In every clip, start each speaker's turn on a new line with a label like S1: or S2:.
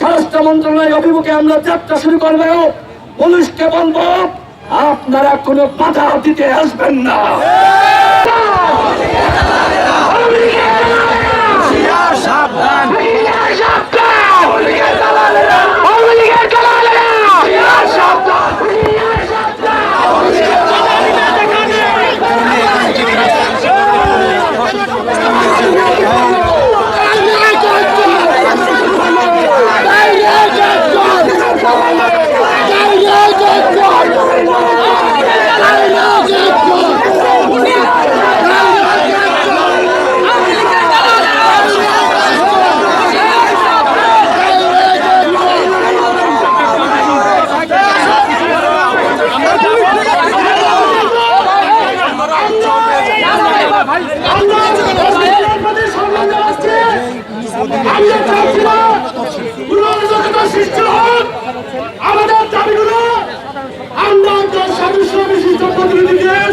S1: স্বরাষ্ট্র মন্ত্রণালয়ের অভিমুখে আমরা যাত্রা শুরু করব পুলিশকে বলব আপনারা কোনো বাধা দিতে আসবেন না।
S2: আমাদের দাবিগুলো আমরা একজন সদস্য বিশিষ্ট প্রতিনিধিদের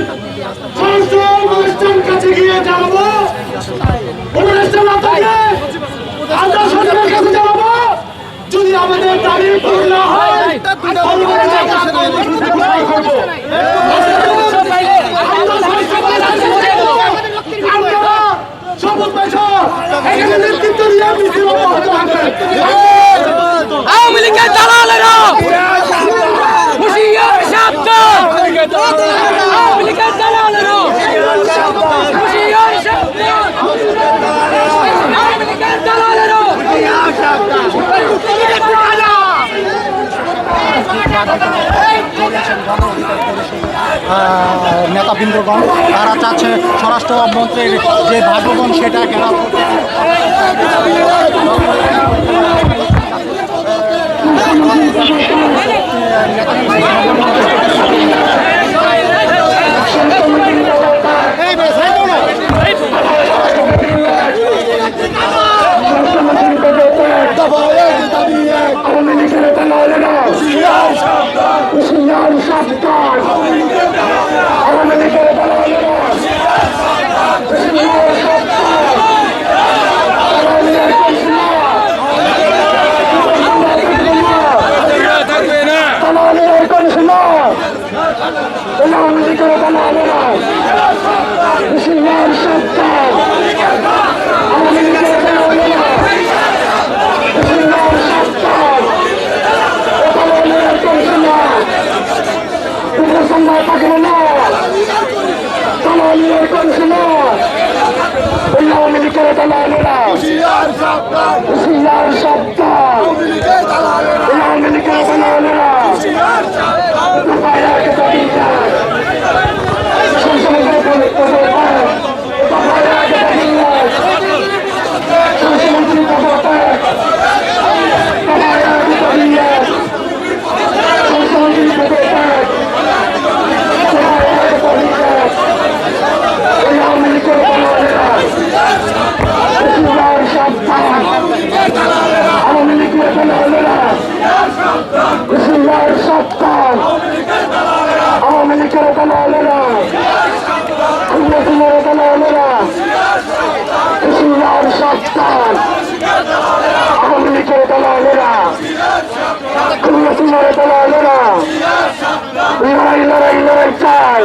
S2: সংস্থ অনুষ্ঠান কাছে গিয়ে জানাব।
S3: আওয়ামী লীগের দালালেরা হুশিয়ার সাবধান আওয়ামী লীগের দালালেরা হুশিয়ার সাবধান আওয়ামী লীগের দালালেরা
S4: নেতাবৃন্দগণ তারা চাচ্ছে স্বরাষ্ট্রমন্ত্রীর যে ভাগ্যগণ সেটা কেন।
S1: আওয়ামী লীগের দালালেরা হুশিয়ার সাবধান দালালের কৃষ্ণা দালালের কৃষ্ণা আওয়ামী লীগের দালালেরা হুশিয়ার সাবধান আওয়ামী লীগের দালালেরা হুশিয়ার সাবধান দালালের কৃষ্ণা কোনো সময় থাকবে না দালালের কৃষ্ণা আওয়ামী লীগের দালালেরা হুশিয়ার সাবধান মেরে তোলা হলো লড়াই লড়াই লড়াই চাল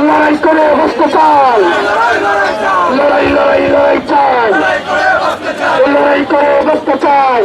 S1: লড়াই করে বসতে চাল লড়াই লড়াই লড়াই চাল লড়াই করে বসতে চাল